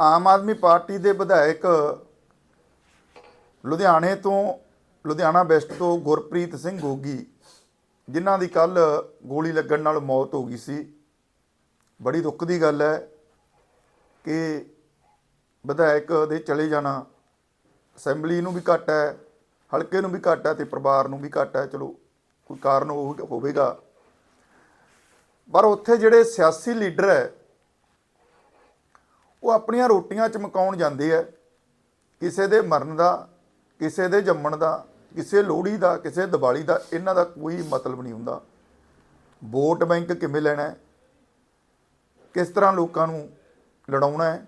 Aam Aadmi party ਦੇ ਵਿਧਾਇਕ ਲੁਧਿਆਣੇ ਤੋਂ, ਲੁਧਿਆਣਾ ਵੈਸਟ ਤੋਂ ਗੁਰਪ੍ਰੀਤ ਸਿੰਘ ਗੋਗੀ, ਜਿਨ੍ਹਾਂ ਦੀ ਕੱਲ ਗੋਲੀ ਲੱਗਣ ਨਾਲ ਮੌਤ ਹੋ ਗਈ ਸੀ। ਬੜੀ ਦੁੱਖ ਦੀ ਗੱਲ ਹੈ ਕਿ ਵਿਧਾਇਕ ਦੇ ਚਲੇ ਜਾਣਾ, ਅਸੈਂਬਲੀ ਨੂੰ ਵੀ ਘੱਟ ਹੈ, ਹਲਕੇ ਨੂੰ ਵੀ ਘੱਟ ਹੈ ਤੇ ਪਰਿਵਾਰ ਨੂੰ ਵੀ ਘੱਟ ਹੈ। ਚਲੋ, ਕੋਈ ਕਾਰਨ ਹੋ- ਹੋਵੇਗਾ। ਪਰ ਉੱਥੇ ਜਿਹੜੇ ਸਿਆਸੀ ਲੀਡਰ ਹੈ ਉਹ ਆਪਣੀਆਂ ਰੋਟੀਆਂ ਚਮਕਾਉਣ ਜਾਂਦੇ ਆ। ਕਿਸੇ ਦੇ ਮਰਨ ਦਾ, ਕਿਸੇ ਦੇ ਜੰਮਣ ਦਾ, ਕਿਸੇ ਲੋਹੜੀ ਦਾ, ਕਿਸੇ ਦੀਵਾਲੀ ਦਾ ਇਹਨਾਂ ਦਾ ਕੋਈ ਮਤਲਬ ਨਹੀਂ ਹੁੰਦਾ। ਵੋਟ ਬੈਂਕ ਕਿਵੇਂ ਲੈਣਾ ਹੈ? ਕਿਸ ਤਰ੍ਹਾਂ ਲੋਕਾਂ ਨੂੰ ਲੜਾਉਣਾ ਹੈ?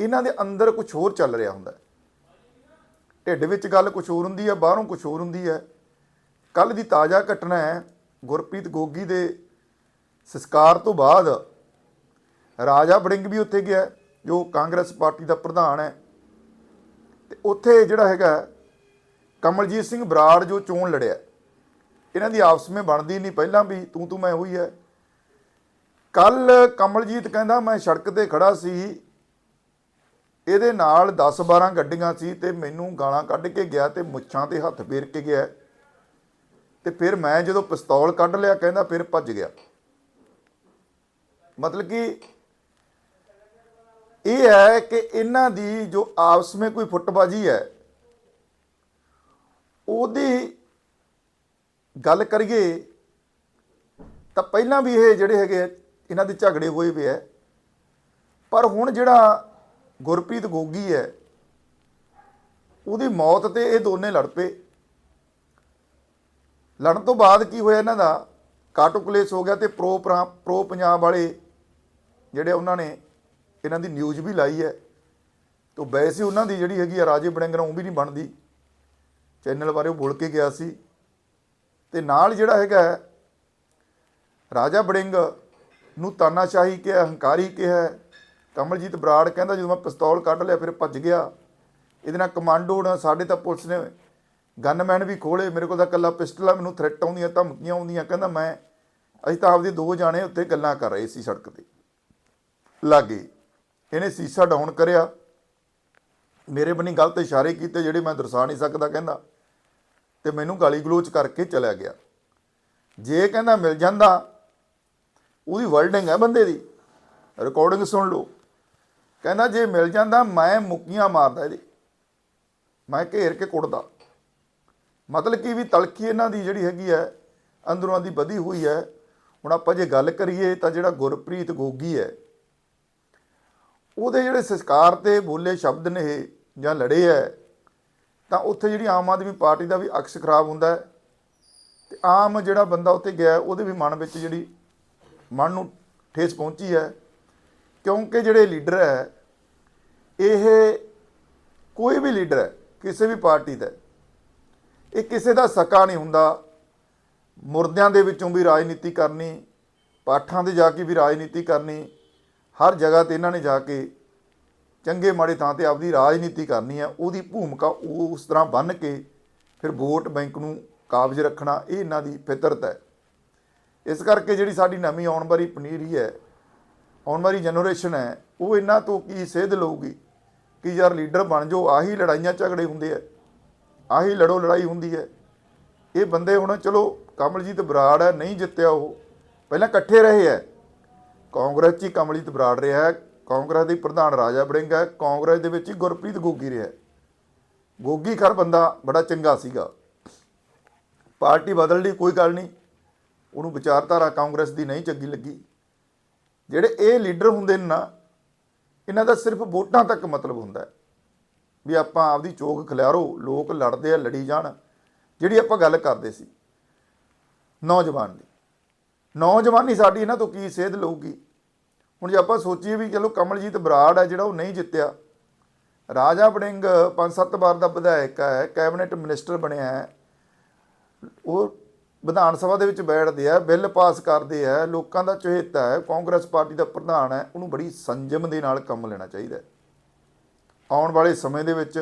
ਇਹਨਾਂ ਦੇ ਅੰਦਰ ਕੁਝ ਹੋਰ ਚੱਲ ਰਿਹਾ ਹੁੰਦਾ ਢਿੱਡ ਵਿੱਚ ਗੱਲ ਕੁਝ ਹੋਰ ਹੁੰਦੀ ਹੈ, ਬਾਹਰੋਂ ਕੁਝ ਹੋਰ ਹੁੰਦੀ ਹੈ। ਕੱਲ ਦੀ ਤਾਜ਼ਾ ਘਟਨਾ ਹੈ ਗੁਰਪ੍ਰੀਤ ਗੋਗੀ ਦੇ ਸੰਸਕਾਰ ਤੋਂ ਬਾਅਦ ਰਾਜਾ ਬੜਿੰਗ ਵੀ ਉੱਥੇ ਗਿਆ, ਜੋ ਕਾਂਗਰਸ ਪਾਰਟੀ ਦਾ ਪ੍ਰਧਾਨ ਹੈ। ਤੇ ਉੱਥੇ ਜਿਹੜਾ ਹੈਗਾ, ਕਮਲਜੀਤ ਸਿੰਘ ਬਰਾੜ ਜੋ ਚੋਣ ਲੜਿਆ। ਇਹਨਾਂ ਦੀ ਆਪਸ ਵਿੱਚ ਬਣਦੀ ਨਹੀਂ, ਪਹਿਲਾਂ ਵੀ ਤੂੰ ਤੂੰ ਮੈਂ ਹੋਈ ਹੈ। ਕੱਲ ਕਮਲਜੀਤ ਕਹਿੰਦਾ, ਮੈਂ ਸੜਕ ਤੇ ਖੜਾ ਸੀ। ਇਹਦੇ ਨਾਲ 10-12 ਗੱਡੀਆਂ ਸੀ ਤੇ ਮੈਨੂੰ ਗਾਲਾਂ ਕੱਢ ਕੇ ਗਿਆ ਤੇ ਮੁੱਛਾਂ ਤੇ ਹੱਥ ਫੇਰ ਕੇ ਗਿਆ। ਤੇ ਫਿਰ ਮੈਂ ਜਦੋਂ ਪਿਸਤੌਲ ਕੱਢ ਲਿਆ, ਕਹਿੰਦਾ ਫਿਰ ਭੱਜ ਗਿਆ। ਮਤਲਬ ਕਿ ਇਹ ਹੈ ਕਿ ਇਹਨਾਂ ਦੀ ਜੋ ਆਪਸ ਵਿੱਚ ਕੋਈ ਫੁੱਟਬਾਜੀ ਹੈ, ਉਹਦੀ ਗੱਲ ਕਰੀਏ ਤਾਂ ਪਹਿਲਾਂ ਵੀ ਇਹ ਜਿਹੜੇ ਹੈਗੇ ਇਹਨਾਂ ਦੇ ਝਗੜੇ ਹੋਏ ਪਏ ਹੈ ਪਰ ਹੁਣ ਜਿਹੜਾ ਗੁਰਪ੍ਰੀਤ ਗੋਗੀ ਹੈ, ਉਹਦੀ ਮੌਤ ਤੇ ਇਹ ਦੋਨੇ ਲੜ ਪਏ। ਲੜਨ ਤੋਂ ਬਾਅਦ ਕੀ ਹੋਇਆ ਇਹਨਾਂ ਦਾ? ਕਾਟੋ ਕਲੇਸ ਹੋ ਗਿਆ ਤੇ ਪ੍ਰੋ ਪ੍ਰਾ- ਪ੍ਰੋ ਪੰਜਾਬ ਵਾਲੇ ਜਿਹੜੇ ਉਹਨਾਂ ਨੇ ਇਹਨਾਂ ਦੀ ਨਿਊਜ਼ ਵੀ ਲਾਈ ਹੈ। ਤੋਂ ਵੈਸੇ ਉਹਨਾਂ ਦੀ ਜਿਹੜੀ ਹੈਗੀ ਆ, ਰਾਜੇ ਬੜਿੰਗਰਾਂ ਉਹ ਵੀ ਨਹੀਂ ਬਣਦੀ। ਚੈਨਲ ਬਾਰੇ ਉਹ ਬੋਲ ਕੇ ਗਿਆ ਸੀ। ਤੇ ਨਾਲ ਜਿਹੜਾ ਹੈਗਾ ਰਾਜਾ ਬੜਿੰਗ ਨੂੰ ਤਾਨਾਸ਼ਾਹੀ ਕਿਹਾ, ਹੰਕਾਰੀ ਕਿਹਾ, ਕਮਲਜੀਤ ਬਰਾੜ ਕਹਿੰਦਾ, ਜਦੋਂ ਮੈਂ ਪਿਸਤੌਲ ਕੱਢ ਲਿਆ, ਫਿਰ ਭੱਜ ਗਿਆ। ਇਹਦੇ ਨਾਲ ਕਮਾਂਡੋ ਨਾਲ ਸਾਡੇ ਤਾਂ ਪੁਲਿਸ ਨੇ ਗਨਮੈਨ ਵੀ ਖੋਲੇ ਮੇਰੇ ਕੋਲ ਤਾਂ ਕੱਲਾ ਪਿਸਟਲ ਆ, ਮੈਨੂੰ ਥ੍ਰੈਟ ਆਉਂਦੀਆਂ, ਧਮਕੀਆਂ ਆਉਂਦੀਆਂ, ਕਹਿੰਦਾ ਮੈਂ, ਅਸੀਂ ਤਾਂ ਆਪਦੇ ਦੋ ਜਾਣੇ ਉੱਤੇ ਗੱਲਾਂ ਕਰ ਰਹੇ ਸੀ ਸੜਕ ਤੇ। ਲਾਗੇ। ਇਹਨੇ ਸੀਸਾ ਡਾਊਨ ਕਰਿਆ। ਮੇਰੇ ਬਣੀ ਗਲਤ ਇਸ਼ਾਰੇ ਕੀਤੇ ਜਿਹੜੇ ਮੈਂ ਦਰਸਾ ਨਹੀਂ ਸਕਦਾ, ਕਹਿੰਦਾ। ਤੇ ਮੈਨੂੰ ਗਾਲੀ ਗਲੋਚ ਕਰਕੇ ਚਲਾ ਗਿਆ। ਜੇ ਕਹਿੰਦਾ ਮਿਲ ਜਾਂਦਾ, ਉਹਦੀ ਵਰਡਿੰਗ ਹੈ ਬੰਦੇ ਦੀ। ਰਿਕਾਰਡਿੰਗ ਸੁਣ ਲਓ। ਕਹਿੰਦਾ, ਜੇ ਮਿਲ ਜਾਂਦਾ, ਮੈਂ ਮੁੱਕੀਆਂ ਮਾਰਦਾ ਇਹਦੇ। ਮੈਂ ਘੇਰ ਕੇ ਕੁੱਟਦਾ। ਮਤਲਬ ਕਿ ਵੀ ਤਲਖੀ ਇਹਨਾਂ ਦੀ ਜਿਹੜੀ ਹੈਗੀ ਹੈ ਅੰਦਰੋਂ ਦੀ ਵਧੀ ਹੋਈ ਹੈ। ਹੁਣ ਆਪਾਂ ਜੇ ਗੱਲ ਕਰੀਏ ਤਾਂ ਜਿਹੜਾ ਗੁਰਪ੍ਰੀਤ ਗੋਗੀ ਹੈ ਉਹਦੇ ਜਿਹੜੇ ਸੰਸਕਾਰ ਤੇ ਬੋਲੇ ਸ਼ਬਦ ਨੇ ਜਾਂ ਲੜੇ ਹੈ ਤਾਂ ਉੱਥੇ ਜਿਹੜੀ ਆਮ ਆਦਮੀ ਪਾਰਟੀ ਦਾ ਵੀ ਅਕਸ ਖਰਾਬ ਹੁੰਦਾ ਹੈ ਤੇ ਆਮ ਜਿਹੜਾ ਬੰਦਾ ਉੱਥੇ ਗਿਆ, ਉਹਦੇ ਵੀ ਮਨ ਵਿੱਚ ਜਿਹੜੀ ਮਨ ਨੂੰ ਠੇਸ ਪਹੁੰਚੀ ਹੈ ਕਿਉਂਕਿ ਜਿਹੜੇ ਲੀਡਰ ਹੈ ਇਹ ਕੋਈ ਵੀ ਲੀਡਰ ਹੈ ਕਿਸੇ ਵੀ ਪਾਰਟੀ ਦਾ, ਇਹ ਕਿਸੇ ਦਾ ਸਕਾ ਨਹੀਂ ਹੁੰਦਾ, ਮੁਰਦਿਆਂ ਦੇ ਵਿੱਚੋਂ ਵੀ ਰਾਜਨੀਤੀ ਕਰਨੀ, ਪਾਠਾਂ ਤੇ ਜਾ ਕੇ ਵੀ ਰਾਜਨੀਤੀ ਕਰਨੀ ਹਰ ਜਗ੍ਹਾ ਤੇ ਇਹਨਾਂ ਨੇ ਜਾ ਕੇ ਚੰਗੇ ਮਾੜੇ ਥਾਂ ਤੇ ਆਪਦੀ ਰਾਜਨੀਤੀ ਕਰਨੀ ਹੈ ਉਹਦੀ ਭੂਮਿਕਾ ਉਹ ਉਸ ਤਰ੍ਹਾਂ ਬੰਨ ਕੇ ਫਿਰ ਵੋਟ ਬੈਂਕ ਨੂੰ ਕਾਬਜ਼ ਰੱਖਣਾ, ਇਹ ਇਹਨਾਂ ਦੀ ਫਿਤਰਤ ਹੈ। ਇਸ ਕਰਕੇ ਜਿਹੜੀ ਸਾਡੀ ਨਵੀਂ ਆਉਣ ਵਾਲੀ ਪਨੀਰੀ ਹੈ, ਆਉਣ ਵਾਲੀ ਜਨਰੇਸ਼ਨ ਹੈ, ਉਹ ਇਹਨਾਂ ਤੋਂ ਕੀ ਸੇਧ ਲਊਗੀ ਕਿ ਯਾਰ ਲੀਡਰ ਬਣ ਜਾਓ, ਆਹੀ ਲੜਾਈਆਂ ਝਗੜੇ ਹੁੰਦੇ ਆ, ਆਹੀ ਲੜੋ ਲੜਾਈ ਹੁੰਦੀ ਹੈ। ਇਹ ਬੰਦੇ ਹੁਣ ਚਲੋ ਕਮਲਜੀਤ ਬਰਾੜ ਹੈ, ਨਹੀਂ ਜਿੱਤਿਆ ਉਹ, ਪਹਿਲਾਂ ਇਕੱਠੇ ਰਹੇ ਹੈ। ਕਾਂਗਰਸ 'ਚ ਹੀ ਕਮਲਜੀਤ ਬਰਾੜ ਰਿਹਾ ਹੈ, ਕਾਂਗਰਸ ਦੇ ਪ੍ਰਧਾਨ ਰਾਜਾ ਬੜਿੰਗ ਹੈ, ਕਾਂਗਰਸ ਦੇ ਵਿੱਚ ਹੀ ਗੁਰਪ੍ਰੀਤ ਗੋਗੀ ਰਿਹਾ ਗੋਗੀ ਖਰ ਬੰਦਾ ਬੜਾ ਚੰਗਾ ਸੀਗਾ। ਪਾਰਟੀ ਬਦਲ ਲਈ, ਕੋਈ ਗੱਲ ਨਹੀਂ। ਉਹਨੂੰ ਵਿਚਾਰਧਾਰਾ ਕਾਂਗਰਸ ਦੀ ਨਹੀਂ ਚੰਗੀ ਲੱਗੀ। ਜਿਹੜੇ ਇਹ ਲੀਡਰ ਹੁੰਦੇ ਨੇ ਨਾ, ਇਹਨਾਂ ਦਾ ਸਿਰਫ ਵੋਟਾਂ ਤੱਕ ਮਤਲਬ ਹੁੰਦਾ ਵੀ ਆਪਾਂ ਆਪਦੀ ਚੋਕ ਖਿਲਾਰੋ, ਲੋਕ ਲੜਦੇ ਆ, ਲੜੀ ਜਾਣ, ਜਿਹੜੀ ਆਪਾਂ ਗੱਲ ਕਰਦੇ ਸੀ। ਨੌਜਵਾਨ ਦੀ। ਨੌਜਵਾਨੀ ਸਾਡੀ ਇਹਨਾਂ ਤੋਂ ਕੀ ਸੇਧ ਲਊਗੀ? ਹੁਣ ਜੇ ਆਪਾਂ ਸੋਚੀਏ ਵੀ ਚਲੋ ਕਮਲਜੀਤ ਬਰਾੜ ਹੈ ਜਿਹੜਾ ਉਹ ਨਹੀਂ ਜਿੱਤਿਆ, ਰਾਜਾ ਬੜਿੰਗ ਪੰਜ ਸੱਤ ਵਾਰ ਦਾ ਵਿਧਾਇਕ ਹੈ ਕੈਬਨਿਟ ਮਿਨਿਸਟਰ ਬਣਿਆ ਹੈ, ਉਹ ਵਿਧਾਨ ਸਭਾ ਦੇ ਵਿੱਚ ਬੈਠਦੇ ਆ, ਬਿੱਲ ਪਾਸ ਕਰਦੇ ਆ, ਲੋਕਾਂ ਦਾ ਚਹੇਤਾ ਹੈ, ਕਾਂਗਰਸ ਪਾਰਟੀ ਦਾ ਪ੍ਰਧਾਨ ਹੈ, ਉਹਨੂੰ ਬੜੀ ਸੰਜਮ ਦੇ ਨਾਲ ਕੰਮ ਲੈਣਾ ਚਾਹੀਦਾ ਹੈ। ਆਉਣ ਵਾਲੇ ਸਮੇਂ ਦੇ ਵਿੱਚ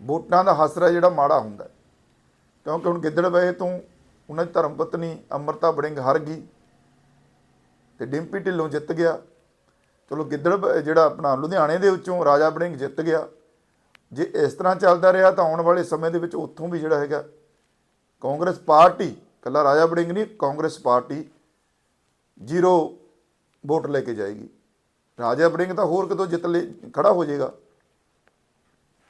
ਵੋਟਾਂ ਦਾ ਹਸਰਾ ਜਿਹੜਾ ਮਾੜਾ ਹੁੰਦਾ ਕਿਉਂਕਿ ਹੁਣ ਗਿੱਦੜ ਗਿੱਦੜਵੇ ਤੋਂ ਉਹਨਾਂ ਦੀ ਧਰਮ ਪਤਨੀ ਅਮਰਤਾ ਬੜਿੰਗ ਹਰ ਗਈ ਤੇ ਡਿੰਪੀ ਢਿੱਲੋਂ ਜਿੱਤ ਗਿਆ। ਚਲੋ ਗਿੱਦੜ, ਜਿਹੜਾ ਆਪਣਾ ਲੁਧਿਆਣੇ ਦੇ ਵਿੱਚੋਂ ਰਾਜਾ ਬੜਿੰਗ ਜਿੱਤ ਗਿਆ। ਜੇ ਇਸ ਤਰ੍ਹਾਂ ਚੱਲਦਾ ਰਿਹਾ ਤਾਂ ਆਉਣ ਵਾਲੇ ਸਮੇਂ ਦੇ ਵਿੱਚ ਉੱਥੋਂ ਵੀ ਜਿਹੜਾ ਹੈਗਾ ਕਾਂਗਰਸ ਪਾਰਟੀ ਕੱਲਾ ਰਾਜਾ ਬੜਿੰਗ ਨਹੀਂ, ਕਾਂਗਰਸ ਪਾਰਟੀ ਜ਼ੀਰੋ ਵੋਟ ਲੈ ਕੇ ਜਾਏਗੀ। ਰਾਜਾ ਬੜਿੰਗ ਤਾਂ ਹੋਰ ਕਿਤੋਂ ਜਿੱਤ ਲੈ, ਖੜਾ ਹੋ ਜਾਏਗਾ।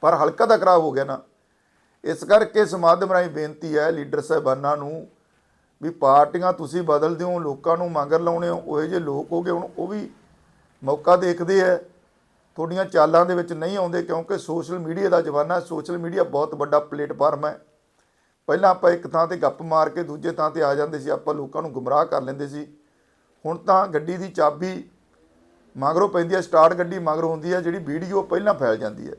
ਪਰ ਹਲਕਾ ਦਾ ਖਰਾਬ ਹੋ ਗਿਆ ਨਾ। ਇਸ ਕਰਕੇ ਸਮਾਧਮ ਮਾਧਿਅਮ ਰਾਹੀਂ ਬੇਨਤੀ ਹੈ ਲੀਡਰ ਸਾਹਿਬਾਨਾਂ ਨੂੰ ਵੀ ਪਾਰਟੀਆਂ ਤੁਸੀਂ ਬਦਲਦੇ ਹੋ ਲੋਕਾਂ ਨੂੰ ਮੰਗਰ ਲਾਉਣੇ ਹੋ, ਉਹ ਜਿਹੇ ਲੋਕ ਹੋਗੇ ਹੁਣ, ਉਹ ਵੀ ਮੌਕਾ ਦੇਖਦੇ ਹੈ ਤੁਹਾਡੀਆਂ ਚਾਲਾਂ ਦੇ ਵਿੱਚ ਨਹੀਂ ਆਉਂਦੇ ਕਿਉਂਕਿ ਸੋਸ਼ਲ ਮੀਡੀਆ ਦਾ ਜ਼ਮਾਨਾ ਸੋਸ਼ਲ ਮੀਡੀਆ ਬਹੁਤ ਵੱਡਾ ਪਲੇਟਫਾਰਮ ਹੈ। ਪਹਿਲਾਂ ਆਪਾਂ ਇੱਕ ਥਾਂ ਤੇ ਗੱਪ ਮਾਰ ਕੇ ਦੂਜੇ ਥਾਂ ਤੇ ਆ ਜਾਂਦੇ ਸੀ, ਆਪਾਂ ਲੋਕਾਂ ਨੂੰ ਗੁੰਮਰਾਹ ਕਰ ਲੈਂਦੇ ਸੀ। ਹੁਣ ਤਾਂ ਗੱਡੀ ਦੀ ਚਾਬੀ ਮਗਰੋਂ ਪੈਂਦੀ ਹੈ, ਸਟਾਰਟ ਗੱਡੀ ਮਗਰੋਂ ਹੁੰਦੀ ਹੈ, ਜਿਹੜੀ ਵੀਡੀਓ ਪਹਿਲਾਂ ਫੈਲ ਜਾਂਦੀ ਹੈ।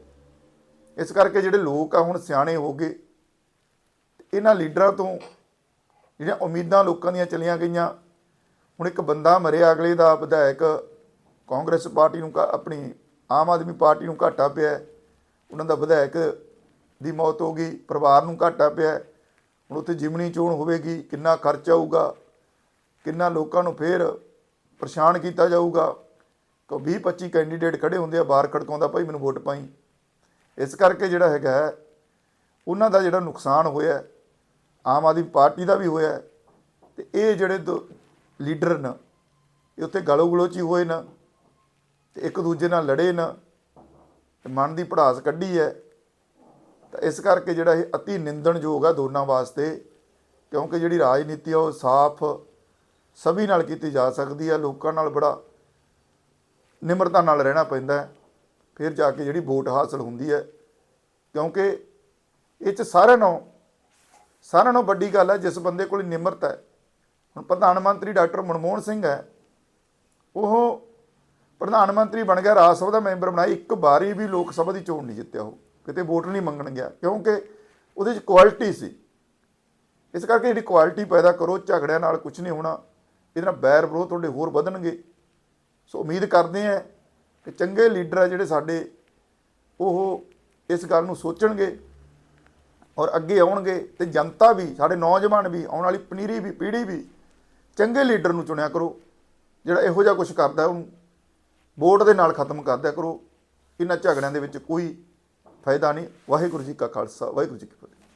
ਇਸ ਕਰਕੇ ਜਿਹੜੇ ਲੋਕ ਆ ਹੁਣ ਸਿਆਣੇ ਹੋ ਗਏ, ਇਹਨਾਂ ਲੀਡਰਾਂ ਤੋਂ ਜਿਹੜੀਆਂ ਉਮੀਦਾਂ ਲੋਕਾਂ ਦੀਆਂ ਚਲੀਆਂ ਗਈਆਂ ਹੁਣ ਇੱਕ ਬੰਦਾ ਮਰਿਆ ਅਗਲੇ ਦਾ ਵਿਧਾਇਕ ਕਾਂਗਰਸ ਪਾਰਟੀ ਨੂੰ ਘਾ- ਆਪਣੀ ਆਮ ਆਦਮੀ ਪਾਰਟੀ ਨੂੰ ਘਾਟਾ ਪਿਆ ਉਹਨਾਂ ਦਾ ਵਿਧਾਇਕ ਦੀ ਮੌਤ ਹੋ ਗਈ ਪਰਿਵਾਰ ਨੂੰ ਘਾਟਾ ਪਿਆ ਹੁਣ ਉੱਥੇ ਜਿਮਣੀ ਚੋਣ ਹੋਵੇਗੀ ਕਿੰਨਾ ਖਰਚ ਆਊਗਾ ਕਿੰਨਾ ਲੋਕਾਂ ਨੂੰ ਫੇਰ ਪਰੇਸ਼ਾਨ ਕੀਤਾ ਜਾਊਗਾ ਕਿ 20 25 ਕੈਂਡੀਡੇਟ ਖੜੇ ਹੁੰਦੇ ਆ ਬਾਹਰ ਖੜਕਾਉਂਦਾ ਭਾਈ ਮੈਨੂੰ ਵੋਟ ਪਾਈ। ਇਸ ਕਰਕੇ ਜਿਹੜਾ ਹੈਗਾ ਹੈ, ਉਹਨਾਂ ਦਾ ਜਿਹੜਾ ਨੁਕਸਾਨ ਹੋਇਆ ਆਮ ਆਦਮੀ ਪਾਰਟੀ ਦਾ ਵੀ ਹੋਇਆ ਹੈ, ਤੇ ਇਹ ਜਿਹੜੇ ਦੋ ਲੀਡਰ ਨੇ ਇਹ ਉੱਥੇ ਗਲੋ ਗਲੋਚੀ ਹੋਏ ਨਾ ਤੇ ਇੱਕ ਦੂਜੇ ਨਾਲ ਲੜੇ ਨਾ ਤੇ ਮਨ ਦੀ ਭੜਾਸ ਕੱਢੀ ਹੈ। ਤਾਂ ਇਸ ਕਰਕੇ ਜਿਹੜਾ ਇਹ ਅਤੀ ਨਿੰਦਣਯੋਗ ਆ ਦੋਨਾਂ ਵਾਸਤੇ ਕਿਉਂਕਿ ਜਿਹੜੀ ਰਾਜਨੀਤੀ ਆ ਉਹ ਸਾਫ਼ ਸਭੀ ਨਾਲ ਕੀਤੀ ਜਾ ਸਕਦੀ ਹੈ ਲੋਕਾਂ ਨਾਲ ਬੜਾ ਨਿਮਰਤਾ ਨਾਲ ਰਹਿਣਾ ਪੈਂਦਾ ਫਿਰ ਜਾ ਕੇ ਜਿਹੜੀ ਵੋਟ ਹਾਸਲ ਹੁੰਦੀ ਹੈ ਕਿਉਂਕਿ ਇਹ ਚ ਸਾਰਿਆਂ ਨੂੰ ਸਾਰਿਆਂ ਨਾਲੋਂ ਵੱਡੀ ਗੱਲ ਹੈ, ਜਿਸ ਬੰਦੇ ਕੋਲ ਨਿਮਰਤਾ ਹੈ। ਹੁਣ ਪ੍ਰਧਾਨ ਮੰਤਰੀ ਡਾਕਟਰ ਮਨਮੋਹਨ ਸਿੰਘ ਹੈ, ਉਹ ਪ੍ਰਧਾਨ ਮੰਤਰੀ ਬਣ ਗਿਆ, ਰਾਜ ਸਭਾ ਦਾ ਮੈਂਬਰ ਬਣਾਇਆ। ਇੱਕ ਵਾਰੀ ਵੀ ਲੋਕ ਸਭਾ ਦੀ ਚੋਣ ਨਹੀਂ ਜਿੱਤਿਆ ਉਹ, ਕਿਤੇ ਵੋਟ ਨਹੀਂ ਮੰਗਣ ਗਿਆ, ਕਿਉਂਕਿ ਉਹਦੇ 'ਚ ਕੁਆਲਿਟੀ ਸੀ। ਇਸ ਕਰਕੇ ਜਿਹੜੀ ਕੁਆਲਿਟੀ ਪੈਦਾ ਕਰੋ, ਝਗੜਿਆਂ ਨਾਲ ਕੁਝ ਨਹੀਂ ਹੋਣਾ, ਇਹਦੇ ਨਾਲ ਬੈਰ ਵਿਰੋਧ ਤੁਹਾਡੇ ਹੋਰ ਵਧਣਗੇ। ਸੋ ਉਮੀਦ ਕਰਦੇ ਹਾਂ ਕਿ ਚੰਗੇ ਲੀਡਰ ਆ ਜਿਹੜੇ ਸਾਡੇ, ਉਹ ਇਸ ਗੱਲ ਨੂੰ ਸੋਚਣਗੇ। ਔਰ ਅੱਗੇ ਆਉਣਗੇ ਤੇ ਜਨਤਾ ਵੀ, ਸਾਡੇ ਨੌਜਵਾਨ ਵੀ, ਆਉਣ ਵਾਲੀ ਪਨੀਰੀ ਵੀ, ਪੀੜ੍ਹੀ ਵੀ ਚੰਗੇ ਲੀਡਰ ਨੂੰ ਚੁਣਿਆ ਕਰੋ। ਜਿਹੜਾ ਇਹੋ ਜਿਹਾ ਕੁਝ ਕਰਦਾ, ਉਹਨੂੰ ਵੋਟ ਦੇ ਨਾਲ ਖਤਮ ਕਰ ਦਿਆ ਕਰੋ। ਇਹਨਾਂ ਝਗੜਿਆਂ ਦੇ ਵਿੱਚ ਕੋਈ ਫਾਇਦਾ ਨਹੀਂ। ਵਾਹਿਗੁਰੂ ਜੀ ਕਾ ਖਾਲਸਾ, ਵਾਹਿਗੁਰੂ ਜੀ ਕੀ ਫਤਿਹ।